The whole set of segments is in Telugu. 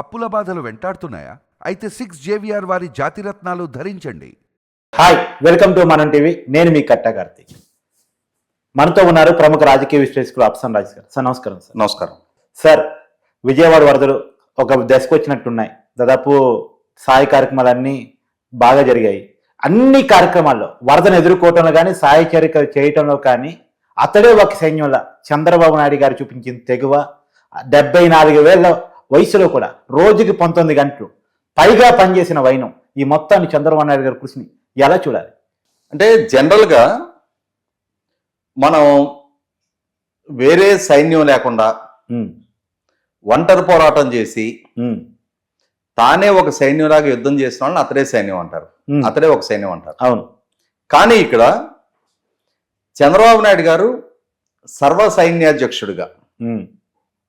అప్పుల బాధలు వెంటాడుతున్నాయా? అయితే సిక్స్ జేవిఆర్ వారి జాతిరత్నాలు ధరించండి. హాయ్ వెల్కమ్ టు మనం టీవీ నేను మీ కట్ట కార్తీక్. మనతో ఉన్నారు ప్రముఖ రాజకీయ విశ్లేషకులు అప్సన్ రాజ్ గారు. సార్ నమస్కారం సార్. నమస్కారం. సార్ విజయవాడ వరదలు ఒక దశకు వచ్చినట్టున్నాయి. దాదాపు సాయ కార్యక్రమాలన్నీ బాగా జరిగాయి. అన్ని కార్యక్రమాల్లో వరదను ఎదుర్కోవటంలో కానీ సాయ చర్య చేయటంలో కానీ అతడే ఒక సైన్యంలా చంద్రబాబు నాయుడు గారు చూపించిన తెగువ డెబ్బై నాలుగు వేల వయసులో కూడా రోజుకి పంతొమ్మిది గంటలు పైగా పనిచేసిన వైనం ఈ మొత్తాన్ని చంద్రబాబు నాయుడు గారి కృషిని ఎలా చూడాలి? అంటే జనరల్గా మనం వేరే సైన్యం లేకుండా ఒంటరి పోరాటం చేసి తానే ఒక సైన్యంలాగా యుద్ధం చేసిన వాళ్ళని అతడే సైన్యం అంటారు. అతడే ఒక సైన్యం అంటారు. అవును. కానీ ఇక్కడ చంద్రబాబు నాయుడు గారు సర్వ సైన్యాధ్యక్షుడిగా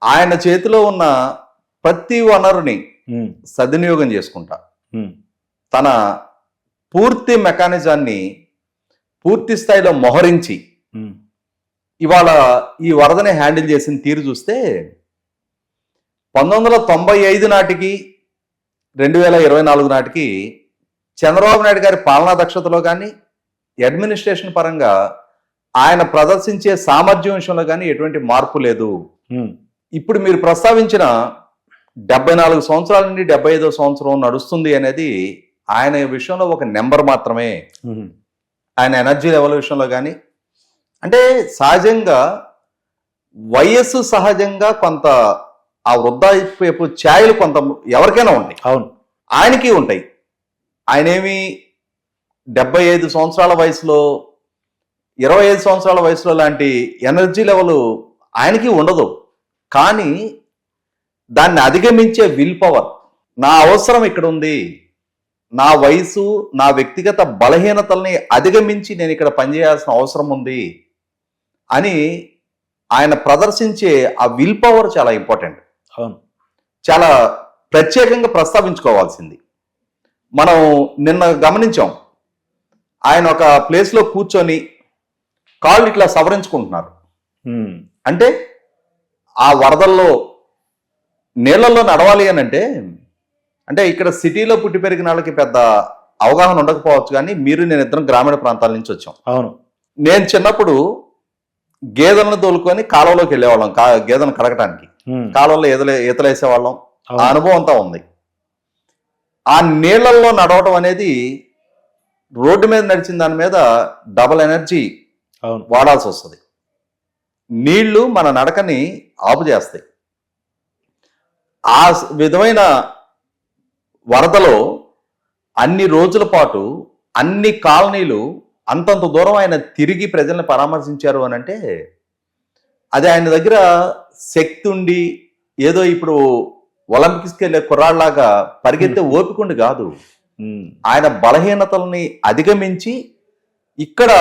ఆయన చేతిలో ఉన్న ప్రతి వనరుని సద్వినియోగం చేసుకుంటా. తన పూర్తి మెకానిజాన్ని పూర్తి స్థాయిలో మొహరించి ఇవాళ ఈ వరదని హ్యాండిల్ చేసిన తీరు చూస్తే పంతొమ్మిది వందల తొంభై ఐదు నాటికి రెండు వేల ఇరవై నాలుగు నాటికి చంద్రబాబు నాయుడు గారి పాలనా దక్షతలో కానీ అడ్మినిస్ట్రేషన్ పరంగా ఆయన ప్రదర్శించే సామర్థ్యం విషయంలో కానీ ఎటువంటి మార్పు లేదు. ఇప్పుడు మీరు ప్రస్తావించిన డెబ్బై నాలుగు సంవత్సరాల నుండి డెబ్బై ఐదో సంవత్సరం నడుస్తుంది అనేది ఆయన విషయంలో ఒక నెంబర్ మాత్రమే. ఆయన ఎనర్జీ లెవెల్ విషయంలో కానీ అంటే సహజంగా వయస్సు సహజంగా కొంత ఆ వృద్ధాప్యపు ఛాయలు కొంత ఎవరికైనా ఉంటాయి. అవును. ఆయనకి ఉంటాయి. ఆయనేమి డెబ్బై ఐదు సంవత్సరాల వయసులో ఇరవై ఐదు సంవత్సరాల వయసులో లాంటి ఎనర్జీ లెవెల్ ఆయనకి ఉండదు. కానీ దాన్ని అధిగమించే విల్ పవర్. నా అవసరం ఇక్కడ ఉంది నా వయసు నా వ్యక్తిగత బలహీనతల్ని అధిగమించి నేను ఇక్కడ పనిచేయాల్సిన అవసరం ఉంది అని ఆయన ప్రదర్శించే ఆ విల్ పవర్ చాలా ఇంపార్టెంట్. అవును. చాలా ప్రత్యేకంగా ప్రస్తావించుకోవాల్సింది. మనం నిన్న గమనించాం. ఆయన ఒక ప్లేస్లో కూర్చొని కాళ్ళు ఇట్లా సవరించుకుంటున్నారు. అంటే ఆ వరదల్లో నీళ్ళల్లో నడవాలి అని అంటే అంటే ఇక్కడ సిటీలో పుట్టి పెరిగిన వాళ్ళకి పెద్ద అవగాహన ఉండకపోవచ్చు కానీ మీరు నేను ఇద్దరం గ్రామీణ ప్రాంతాల నుంచి వచ్చాం. అవును. నేను చిన్నప్పుడు గేదెలను తోలుకొని కాలువలోకి వెళ్ళేవాళ్ళం కా గేదెలను కడగటానికి. కాలువలో ఈతలే ఈతలేసేవాళ్ళం. ఆ. అనుభవం అంతా ఉంది. ఆ నీళ్ళల్లో నడవటం అనేది రోడ్డు మీద నడిచిన దాని మీద డబల్ ఎనర్జీ వాడాల్సి వస్తుంది. నీళ్ళు మన నడకని ఆపు చేస్తాయి ఆ విధమైన వరదలో అన్ని రోజుల పాటు అన్ని కాలనీలు అంతంత దూరం ఆయన తిరిగి ప్రజల్ని పరామర్శించారు అని అంటే అది ఆయన దగ్గర శక్తి ఉండి ఏదో ఇప్పుడు ఒలింపిక్స్కి వెళ్ళే కుర్రాళ్ళలాగా పరిగెత్తే ఓపికండి కాదు. ఆయన బలహీనతల్ని అధిగమించి ఇక్కడ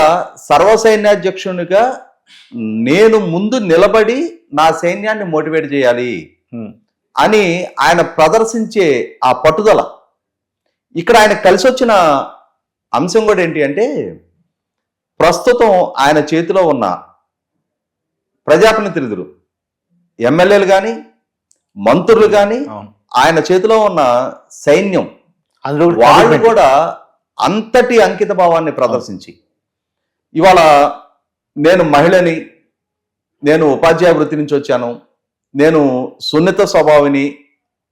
సర్వసైన్యాధ్యక్షునిగా నేను ముందు నిలబడి నా సైన్యాన్ని మోటివేట్ చేయాలి. అని ఆయన ప్రదర్శించే ఆ పట్టుదల ఇక్కడ ఆయన కలిసి వచ్చిన అంశం కూడా ఏంటి అంటే ప్రస్తుతం ఆయన చేతిలో ఉన్న ప్రజాప్రతినిధులు ఎమ్మెల్యేలు కానీ మంత్రులు కానీ ఆయన చేతిలో ఉన్న సైన్యం వాళ్ళు. కూడా అంతటి అంకిత భావాన్ని ప్రదర్శించి ఇవాళ నేను మహిళని నేను ఉపాధ్యాయ వృత్తి నుంచి వచ్చాను నేను సున్నిత స్వభావిని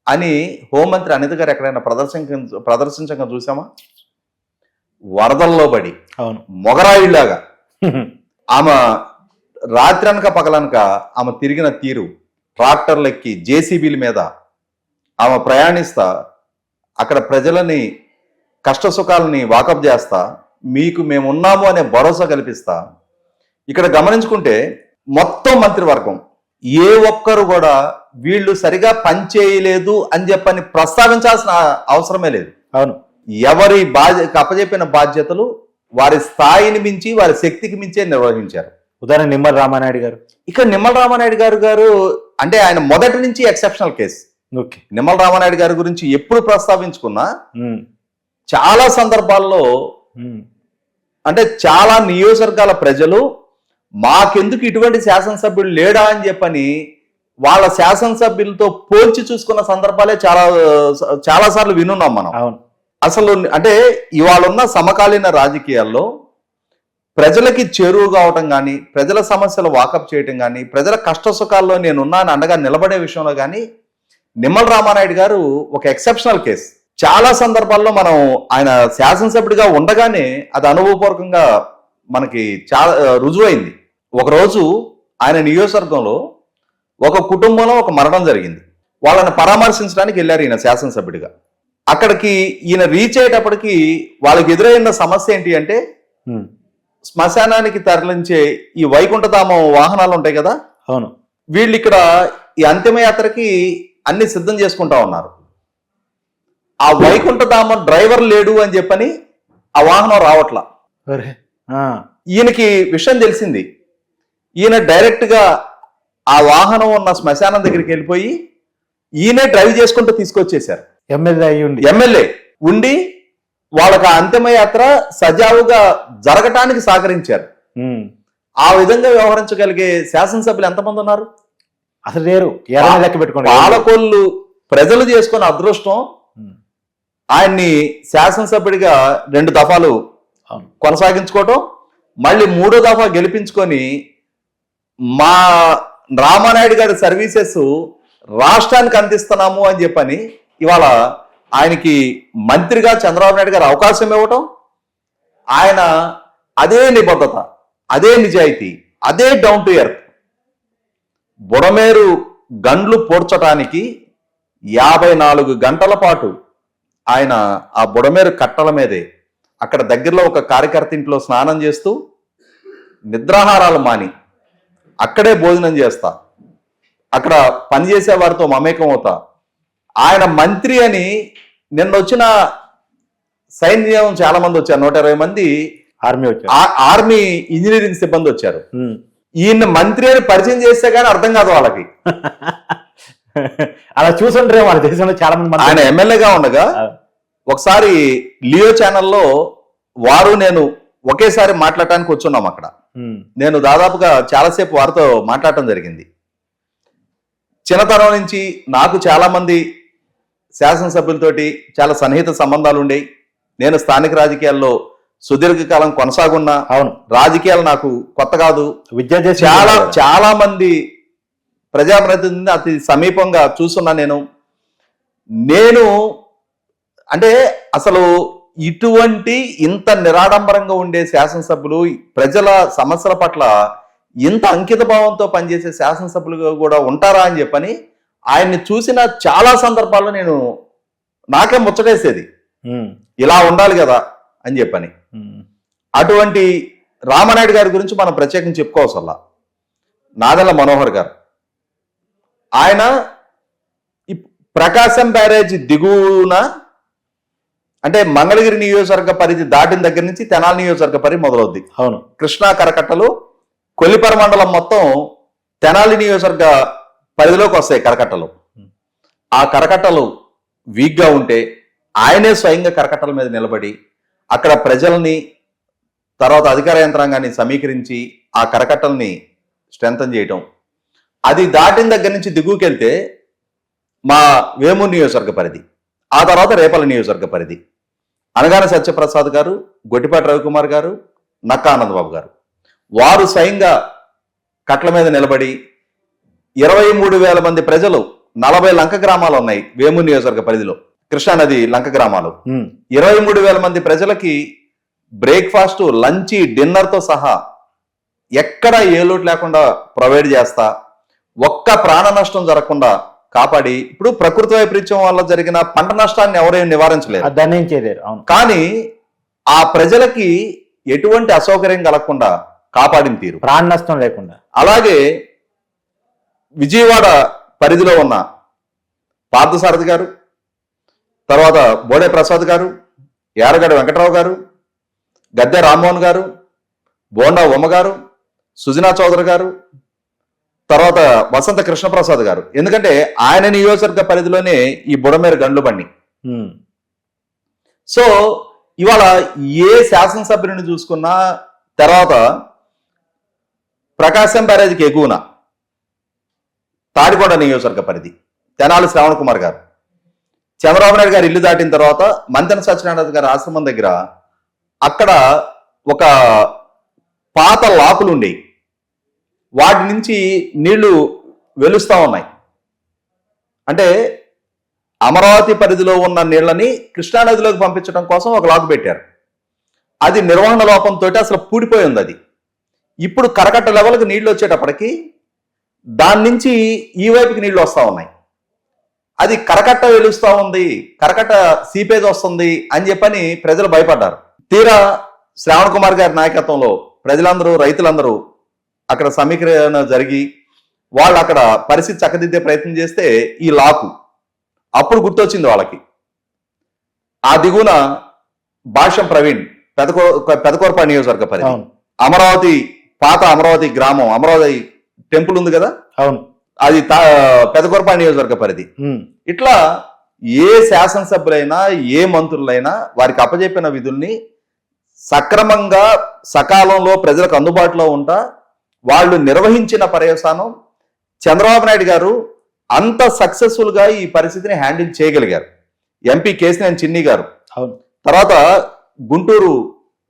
అని హోంమంత్రి అనిత గారు ఎక్కడైనా ప్రదర్శన ప్రదర్శించగా చూసామా? వరదల్లో పడి అవును. మొగరాయిలాగా ఆమె రాత్రనక పగలనక ఆమె తిరిగిన తీరు ట్రాక్టర్లెక్కి జేసీబీల మీద ఆమె ప్రయాణిస్తా అక్కడ ప్రజలని కష్ట సుఖాలని వాకప్ చేస్తా మీకు మేము ఉన్నాము అనే భరోసా కల్పిస్తా. ఇక్కడ గమనించుకుంటే మొత్తం మంత్రివర్గం ఏ ఒక్కరు కూడా వీళ్ళు సరిగా పనిచేయలేదు అని చెప్పని ప్రస్తావించాల్సిన అవసరమే లేదు. అవును. ఎవరి బాధ్య అప్పచెప్పిన బాధ్యతలు వారి స్థాయిని మించి వారి శక్తికి మించే నిర్వహించారు. ఉదాహరణ నిమ్మల రామానాయుడు గారు. ఇక నిమ్మల రామానాయుడు గారు గారు అంటే ఆయన మొదటి నుంచి exceptional case. Okay. Nimmala Ramanaidu గారి గురించి ఎప్పుడు ప్రస్తావించుకున్నా చాలా సందర్భాల్లో అంటే చాలా నియోజకవర్గాల ప్రజలు మాకెందుకు ఇటువంటి శాసనసభ్యుడు లేడా అని చెప్పని వాళ్ళ శాసనసభ్యులతో పోల్చి చూసుకున్న సందర్భాలే చాలా చాలా సార్లు వినున్నాం మనం. అవును. అసలు అంటే ఇవాళ ఉన్న సమకాలీన రాజకీయాల్లో ప్రజలకి చేరువ కావటం కానీ ప్రజల సమస్యలు వాకప్ చేయటం కానీ ప్రజల కష్ట సుఖాల్లో నేనున్నాను అండగా నిలబడే విషయంలో కానీ నిమ్మల రామానాయుడు గారు ఒక ఎక్సెప్షనల్ కేసు. చాలా సందర్భాల్లో మనం ఆయన శాసనసభ్యుడిగా ఉండగానే అది అనుభవపూర్వకంగా మనకి చాలా రుజువైంది. ఒకరోజు ఆయన నియోజకవర్గంలో ఒక కుటుంబంలో ఒక మరణం జరిగింది. వాళ్ళని పరామర్శించడానికి వెళ్ళారు ఈయన శాసనసభ్యుడిగా. అక్కడికి ఈయన రీచ్ అయ్యేటప్పటికి వాళ్ళకి ఎదురైన సమస్య ఏంటి అంటే శ్మశానానికి తరలించే ఈ వైకుంఠధామం వాహనాలు ఉంటాయి కదా? అవును. వీళ్ళు ఇక్కడ ఈ అంతిమయాత్రకి అన్ని సిద్ధం చేసుకుంటా ఉన్నారు. ఆ వైకుంఠధామం డ్రైవర్ లేడు అని చెప్పని ఆ వాహనం రావట్లా. ఈయనకి విషయం తెలిసింది. ఈయన డైరెక్ట్గా ఆ వాహనం ఉన్న శ్మశానం దగ్గరికి వెళ్ళిపోయి ఈయనే డ్రైవ్ చేసుకుంటూ తీసుకొచ్చేశారు. ఎమ్మెల్యే అయ్యి ఉండి. ఎమ్మెల్యే ఉండి వాళ్ళకి ఆ అంతిమయాత్ర సజావుగా జరగటానికి సహకరించారు. ఆ విధంగా వ్యవహరించగలిగే శాసనసభ్యులు ఎంతమంది ఉన్నారు? అసలు లేరు. లెక్క పెట్టుకోండి పాలకొల్లు ప్రజలు చేసుకున్న అదృష్టం ఆయన్ని శాసనసభ్యుడిగా రెండు దఫాలు కొనసాగించుకోవటం మళ్ళీ మూడో దఫా గెలిపించుకొని మా రామానాయుడు గారి సర్వీసెస్ రాష్ట్రానికి అందిస్తున్నాము అని చెప్పని ఇవాళ ఆయనకి మంత్రిగా చంద్రబాబు నాయుడు గారు అవకాశం ఇవ్వటం ఆయన అదే నిబద్ధత అదే నిజాయితీ అదే డౌన్ టు ఎర్త్ బుడమేరు గండ్లు పోడ్చటానికి యాభై నాలుగు గంటల పాటు ఆయన ఆ బుడమేరు కట్టల మీదే అక్కడ దగ్గరలో ఒక కార్యకర్త ఇంట్లో స్నానం చేస్తూ నిద్రాహారాలు మాని అక్కడే భోజనం చేస్తా. అక్కడ పనిచేసే వారితో మమేకం అవుతా. ఆయన మంత్రి అని నిన్న వచ్చిన సైన్యం చాలా మంది వచ్చారు. నూట ఇరవై మంది ఆర్మీ వచ్చారు. ఆర్మీ ఇంజనీరింగ్ సిబ్బంది వచ్చారు. ఉమ్. ఈయన మంత్రి అని పరిచయం చేస్తే కానీ అర్థం కాదు వాళ్ళకి. అలా చూసుంటారే వాళ్ళ దేశంలో చాలా మంది మంది ఆయన ఎమ్మెల్యేగా ఉండగా ఒకసారి లియో ఛానల్లో వారు నేను ఒకేసారి మాట్లాడటానికి వచ్చున్నాం అక్కడ. నేను దాదాపుగా చాలాసేపు వారితో మాట్లాడటం జరిగింది. చిన్నతనం నుంచి నాకు చాలా మంది శాసనసభ్యులతోటి చాలా సన్నిహిత సంబంధాలు ఉండేవి నేను స్థానిక రాజకీయాల్లో సుదీర్ఘకాలం కొనసాగున్నా. అవును. రాజకీయాలు నాకు కొత్త కాదు. విద్యా చాలా చాలా మంది ప్రజాప్రతినిధిని అతి సమీపంగా చూస్తున్నా నేను. నేను అంటే అసలు ఇటువంటి ఇంత నిరాడంబరంగా ఉండే శాసనసభ్యులు ప్రజల సమస్యల పట్ల ఇంత అంకిత భావంతో పనిచేసే శాసనసభ్యులుగా కూడా ఉంటారా అని చెప్పని ఆయన్ని చూసిన చాలా సందర్భాల్లో నేను నాకే ముచ్చటేసేది. ఇలా ఉండాలి కదా అని చెప్పని. అటువంటి రామనాయుడు గారి గురించి మనం ప్రత్యేకంగా చెప్పుకోవసల్లా నాదెల్ల మనోహర్ గారు. ఆయన ప్రకాశం బ్యారేజ్ దిగువన అంటే మంగళగిరి నియోజకవర్గ పరిధి దాటిన దగ్గర నుంచి తెనాలి నియోజకవర్గ పరిధి మొదలవుద్ది. అవును. కృష్ణా కరకట్టలు కొల్లిపర మండలం మొత్తం తెనాలి నియోజకవర్గ పరిధిలోకి వస్తాయి కరకట్టలు. ఆ కరకట్టలు వీక్గా ఉంటే ఆయనే స్వయంగా కరకట్టల మీద నిలబడి అక్కడ ప్రజల్ని తర్వాత అధికార యంత్రాంగాన్ని సమీకరించి ఆ కరకట్టల్ని స్ట్రెంథన్ చేయటం. అది దాటిన దగ్గర నుంచి దిగువకెళ్తే మా వేమూరు నియోజకవర్గ పరిధి. ఆ తర్వాత రేపల నియోజకవర్గ పరిధి. అనగాన సత్యప్రసాద్ గారు గొట్టిపాటి రవికుమార్ గారు నక్కా ఆనందబాబు గారు. వారు స్వయంగా కట్ల మీద నిలబడి ఇరవై మూడు వేల మంది ప్రజలు నలభై లంక గ్రామాలు ఉన్నాయి వేమూరు నియోజకవర్గ పరిధిలో. కృష్ణానది లంక గ్రామాలు. ఇరవై మూడు వేల మంది ప్రజలకి బ్రేక్ఫాస్ట్ లంచ్ డిన్నర్తో సహా ఎక్కడ ఏ లోటు లేకుండా ప్రొవైడ్ చేస్తా ఒక్క ప్రాణ నష్టం జరగకుండా కాపాడి ఇప్పుడు ప్రకృతి వైపరీత్యం వల్ల జరిగిన పంట నష్టాన్ని ఎవరేం నివారించలేరు. అది దాన్ని ఏం చేయలేరు. అవును. కానీ ఆ ప్రజలకి ఎటువంటి అసౌకర్యం కలగకుండా కాపాడిన తీరు. ప్రాణ నష్టం లేకుండా. అలాగే విజయవాడ పరిధిలో ఉన్న పార్థసారథి గారు తర్వాత బోడే ప్రసాద్ గారు యారగడ వెంకటరావు గారు గద్దె రామ్మోహన్ గారు బోండా ఉమ్మ గారు సుజనా చౌదరి గారు తర్వాత వసంత కృష్ణప్రసాద్ గారు. ఎందుకంటే ఆయన నియోజకవర్గ పరిధిలోనే ఈ బుడమేరు గండ్లు బండి. సో ఇవాళ ఏ శాసనసభ్యుని చూసుకున్నా తర్వాత ప్రకాశం బ్యారేజ్కి ఎగువన తాడికొండ నియోజకవర్గ పరిధి తెనాలి శ్రావణ్ కుమార్ గారు. చంద్రబాబు నాయుడు గారు ఇల్లు దాటిన తర్వాత మంతెన సత్యనారాయణ గారి ఆశ్రమం దగ్గర అక్కడ ఒక పాత లాకులు ఉండేవి. వాటి నుంచి నీళ్ళు వెలుస్తూ ఉన్నాయి. అంటే అమరావతి పరిధిలో ఉన్న నీళ్ళని కృష్ణానదిలోకి పంపించడం కోసం ఒక లాక్ పెట్టారు. అది నిర్వహణ లోపంతో అసలు పూడిపోయి ఉంది అది. ఇప్పుడు కరకట్ట లెవెల్కి నీళ్ళు వచ్చేటప్పటికి దాని నుంచి ఈ వైపుకి నీళ్ళు వస్తూ ఉన్నాయి. అది కరకట్ట వెలుస్తూ ఉంది కరకట్ట సీపేజ్ వస్తుంది అని చెప్పని ప్రజలు భయపడ్డారు. తీరా శ్రావణ్ కుమార్ గారి నాయకత్వంలో ప్రజలందరూ రైతులందరూ అక్కడ సమీకరణ జరిగి వాళ్ళు అక్కడ పరిస్థితి చక్కదిద్దే ప్రయత్నం చేస్తే ఈ లాకు అప్పుడు గుర్తొచ్చింది వాళ్ళకి. ఆ దిగున భాష్యం ప్రవీణ్ పెదకో పెదకోరపా నియోజకవర్గ పరిధి. అమరావతి పాత అమరావతి గ్రామం అమరావతి టెంపుల్ ఉంది కదా? అవును. అది పెదకొరపా నియోజకవర్గ పరిధి. ఇట్లా ఏ శాసనసభ్యులైనా ఏ మంత్రులైనా వారికి అప్పజెప్పిన విధుల్ని సక్రమంగా సకాలంలో ప్రజలకు అందుబాటులో ఉంటా వాళ్ళు నిర్వహించిన పర్యవసానం చంద్రబాబు నాయుడు గారు అంత సక్సెస్ఫుల్గా ఈ పరిస్థితిని హ్యాండిల్ చేయగలిగారు. ఎంపీ కేసినేని చిన్ని గారు. అవును. తర్వాత గుంటూరు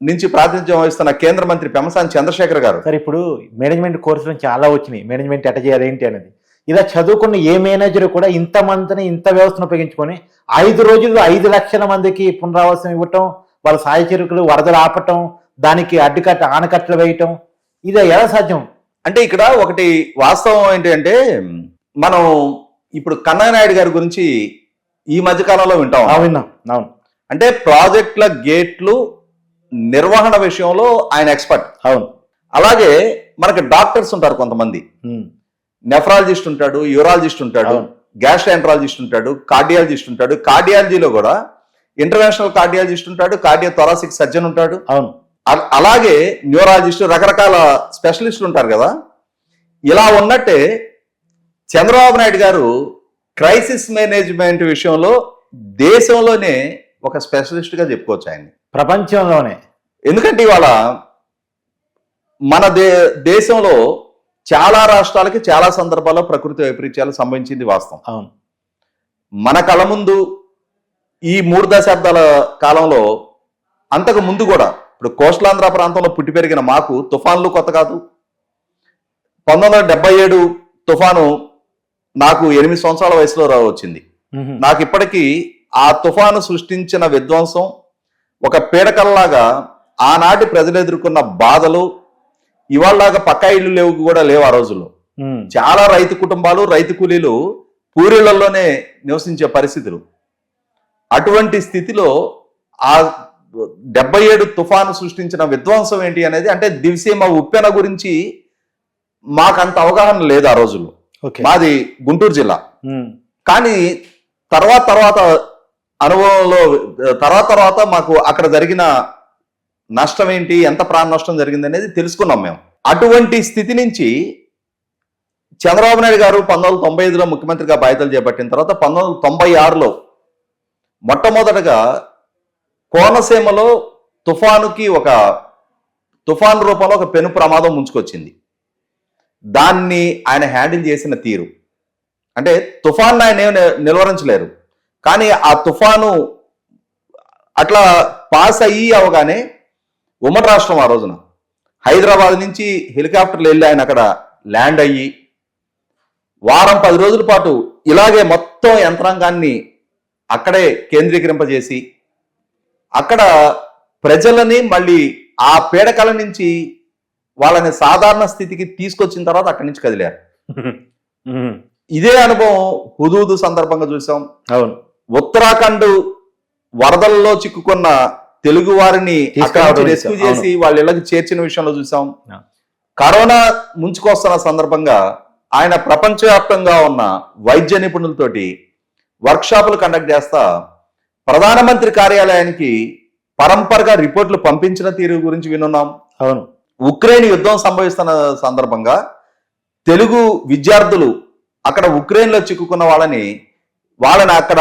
నుంచి ప్రాతినిధ్యం వహిస్తున్న కేంద్ర మంత్రి పెమసాని చంద్రశేఖర్ గారు. సార్ ఇప్పుడు మేనేజ్మెంట్ కోర్సులు చాలా వచ్చినాయి. మేనేజ్మెంట్ ఎట చేయాలి ఏంటి అనేది. ఇలా చదువుకున్న ఏ మేనేజర్ కూడా ఇంత మందిని ఇంత వ్యవస్థను ఉపయోగించుకొని ఐదు రోజుల్లో ఐదు లక్షల మందికి పునరావాసం ఇవ్వటం వాళ్ళ సాయ చెరుకులు వరదలు ఆపటం దానికి అడ్డుకట్ట ఆనకట్టలు వేయటం ఇది ఎలా సాధ్యం? అంటే ఇక్కడ ఒకటి వాస్తవం ఏంటి అంటే మనం ఇప్పుడు కన్నయ్య గారి గురించి ఈ మధ్య కాలంలో వింటాం. విన్నాం. అవును. అంటే ప్రాజెక్టుల గేట్లు నిర్వహణ విషయంలో ఆయన ఎక్స్పర్ట్. అవును. అలాగే మనకి డాక్టర్స్ ఉంటారు కొంతమంది. నెఫ్రాలజిస్ట్ ఉంటాడు యూరాలజిస్ట్ ఉంటాడు. గ్యాస్ట్రాంట్రాలజిస్ట్ ఉంటాడు కార్డియాలజిస్ట్ ఉంటాడు. కార్డియాలజీలో కూడా ఇంటర్నేషనల్ కార్డియాలజిస్ట్ ఉంటాడు కార్డియో థొరాసిక్ సర్జన్ ఉంటాడు. అవును. అలాగే న్యూరాలజిస్ట్ రకరకాల స్పెషలిస్టులు ఉంటారు కదా. ఇలా ఉన్నట్టే చంద్రబాబు నాయుడు గారు క్రైసిస్ మేనేజ్మెంట్ విషయంలో దేశంలోనే ఒక స్పెషలిస్ట్గా చెప్పుకోవచ్చు ఆయన్ని. ప్రపంచంలోనే. ఎందుకంటే ఇవాళ మన దే దేశంలో చాలా రాష్ట్రాలకి చాలా సందర్భాల్లో ప్రకృతి వైపరీత్యాలు సంభవించింది వాస్తవం. అవును. మన కళ ముందు ఈ మూడు దశాబ్దాల కాలంలో అంతకు ముందు కూడా ఇప్పుడు కోస్టలాంధ్ర ప్రాంతంలో పుట్టి పెరిగిన మాకు తుఫాన్లు కొత్త కాదు. పంతొమ్మిది వందల డెబ్బై ఏడు తుఫాను నాకు ఎనిమిది సంవత్సరాల వయసులో రా వచ్చింది. నాకు ఇప్పటికీ ఆ తుఫాను సృష్టించిన విధ్వంసం ఒక పీడకల్లాగా ఆనాటి ప్రజలు ఎదుర్కొన్న బాధలు ఇవాళలాగా పక్కా ఇళ్ళు లేవు కూడా లేవు ఆ రోజుల్లో. చాలా రైతు కుటుంబాలు రైతు కూలీలు పూరిళ్ళలోనే నివసించే పరిస్థితులు. అటువంటి స్థితిలో ఆ డెబ్బై ఏడు తుఫాను సృష్టించిన విధ్వంసం ఏంటి అనేది అంటే దివిసీమ ఉప్పెన గురించి మాకంత అవగాహన లేదు ఆ రోజుల్లో. మాది గుంటూరు జిల్లా. కానీ తర్వాత తర్వాత అనుభవంలో తర్వాత తర్వాత మాకు అక్కడ జరిగిన నష్టం ఏంటి ఎంత ప్రాణ నష్టం జరిగింది అనేది తెలుసుకున్నాం మేము. అటువంటి స్థితి నుంచి చంద్రబాబు నాయుడు గారు పంతొమ్మిది వందల తొంభై ఐదులో ముఖ్యమంత్రిగా బాధ్యతలు చేపట్టిన తర్వాత పంతొమ్మిది వందల తొంభై ఆరులో మొట్టమొదటగా కోనసీమలో తుఫానుకి ఒక తుఫాన్ రూపంలో ఒక పెను ప్రమాదం ముంచుకొచ్చింది. దాన్ని ఆయన హ్యాండిల్ చేసిన తీరు. అంటే తుఫాన్ ఆయన ఏమి నిలవరించలేరు నిలువరించలేరు. కానీ ఆ తుఫాను అట్లా పాస్ అయ్యి అవగానే ఉమ్మడి రాష్ట్రం ఆ రోజున హైదరాబాద్ నుంచి హెలికాప్టర్లు వెళ్ళి ఆయన అక్కడ ల్యాండ్ అయ్యి వారం పది రోజుల పాటు ఇలాగే మొత్తం యంత్రాంగాన్ని అక్కడే కేంద్రీకరింపజేసి అక్కడ ప్రజలని మళ్ళీ ఆ పీడకల నుంచి వాళ్ళని సాధారణ స్థితికి తీసుకొచ్చిన తర్వాత అక్కడి నుంచి కదిలారు. ఇదే అనుభవం హుదూదు సందర్భంగా చూసాం. అవును. ఉత్తరాఖండ్ వరదల్లో చిక్కుకున్న తెలుగు వారిని రెస్క్యూ చూసాం. వాళ్ళ ఇళ్ళకి చేర్చిన విషయంలో చూసాం. కరోనా ముంచుకొస్తున్న సందర్భంగా ఆయన ప్రపంచవ్యాప్తంగా ఉన్న వైద్య నిపుణులతోటి వర్క్షాపులు కండక్ట్ చేస్తా ప్రధానమంత్రి కార్యాలయానికి పరంపరగా రిపోర్ట్లు పంపించిన తీరు గురించి వినున్నాం. అవును. ఉక్రెయిన్ యుద్ధం సంభవిస్తున్న సందర్భంగా తెలుగు విద్యార్థులు అక్కడ ఉక్రెయిన్లో చిక్కుకున్న వాళ్ళని వాళ్ళని అక్కడ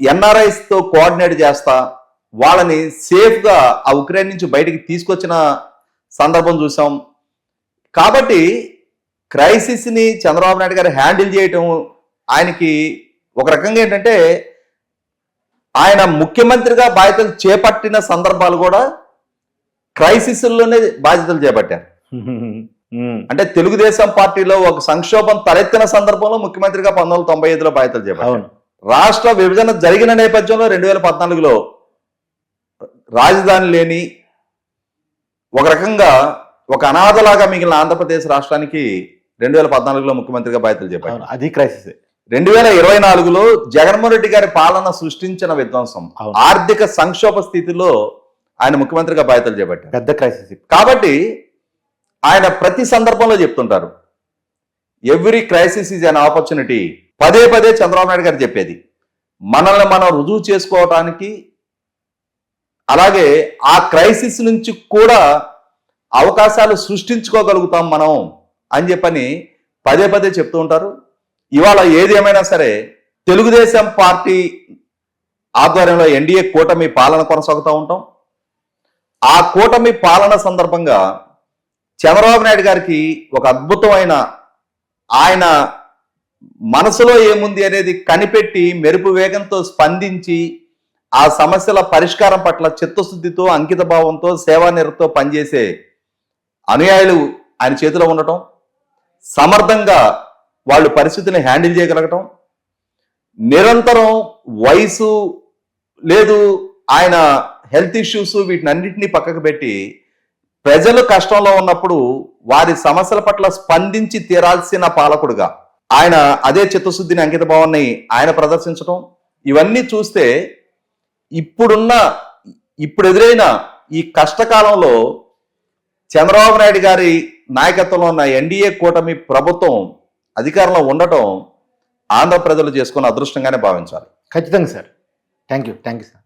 ఎన్ఆర్ఐస్తో కోఆర్డినేట్ చేస్తా వాళ్ళని సేఫ్గా ఆ ఉక్రెయిన్ నుంచి బయటికి తీసుకొచ్చిన సందర్భం చూసాం కాబట్టి క్రైసిస్ని చంద్రబాబు నాయుడు గారు హ్యాండిల్ చేయటం ఆయనకి ఒక రకంగా ఏంటంటే ఆయన ముఖ్యమంత్రిగా బాధ్యతలు చేపట్టిన సందర్భాలు కూడా క్రైసిస్లోనే బాధ్యతలు చేపట్టారు. అంటే తెలుగుదేశం పార్టీలో ఒక సంక్షోభం తలెత్తిన సందర్భంలో ముఖ్యమంత్రిగా పంతొమ్మిది వందల తొంభై ఐదులో బాధ్యతలు చేపట్టారు. రాష్ట్ర విభజన జరిగిన నేపథ్యంలో రెండు వేల పద్నాలుగులో రాజధాని లేని ఒక రకంగా ఒక అనాథలాగా మిగిలిన ఆంధ్రప్రదేశ్ రాష్ట్రానికి రెండు వేల పద్నాలుగులో ముఖ్యమంత్రిగా బాధ్యతలు అవును అది క్రైసిస్. రెండు వేల ఇరవై నాలుగులో జగన్మోహన్ రెడ్డి గారి పాలన సృష్టించిన విధ్వంసం. ఆర్థిక సంక్షోభ స్థితిలో ఆయన ముఖ్యమంత్రిగా బాధ్యతలు చేపట్టారు. పెద్ద క్రైసిస్ కాబట్టి ఆయన ప్రతి సందర్భంలో చెప్తుంటారు. Every crisis is an opportunity పదే పదే చంద్రబాబు నాయుడు గారు చెప్పేది. మనల్ని మనం రుజువు చేసుకోవటానికి అలాగే ఆ క్రైసిస్ నుంచి కూడా అవకాశాలు సృష్టించుకోగలుగుతాం మనం అని చెప్పని పదే పదే చెప్తూ ఉంటారు. ఇవాళ ఏది ఏమైనా సరే తెలుగుదేశం పార్టీ ఆధ్వర్యంలో ఎన్డీఏ కూటమి పాలన కొనసాగుతూ ఉంటాం. ఆ కూటమి పాలన సందర్భంగా చంద్రబాబు నాయుడు గారికి ఒక అద్భుతమైన ఆయన మనసులో ఏముంది అనేది కనిపెట్టి మెరుపు వేగంతో స్పందించి ఆ సమస్యల పరిష్కారం పట్ల చిత్తశుద్ధితో అంకిత భావంతో సేవానిరతో పనిచేసే అనుయాయులు ఆయన చేతిలో ఉండటం. సమర్థంగా వాళ్ళు పరిస్థితిని హ్యాండిల్ చేయగలగటం? నిరంతరం వయసు లేదు ఆయన హెల్త్ ఇష్యూస్ వీటినన్నింటినీ పక్కకు పెట్టి ప్రజలు కష్టంలో ఉన్నప్పుడు వారి సమస్యల పట్ల స్పందించి తీరాల్సిన పాలకుడుగా ఆయన అదే చిత్తశుద్ధిని అంకిత భావాన్ని ఆయన ప్రదర్శించడం ఇవన్నీ చూస్తే ఇప్పుడున్న ఇప్పుడు ఎదురైన ఈ కష్టకాలంలో చంద్రబాబు నాయుడు గారి నాయకత్వంలో ఉన్న ఎన్డీఏ కూటమి ప్రభుత్వం అధికారంలో ఉండటం ఆంధ్ర ప్రజలు చేసుకున్న అదృష్టంగానే భావించాలి. ఖచ్చితంగా sir. Thank you thank you sir.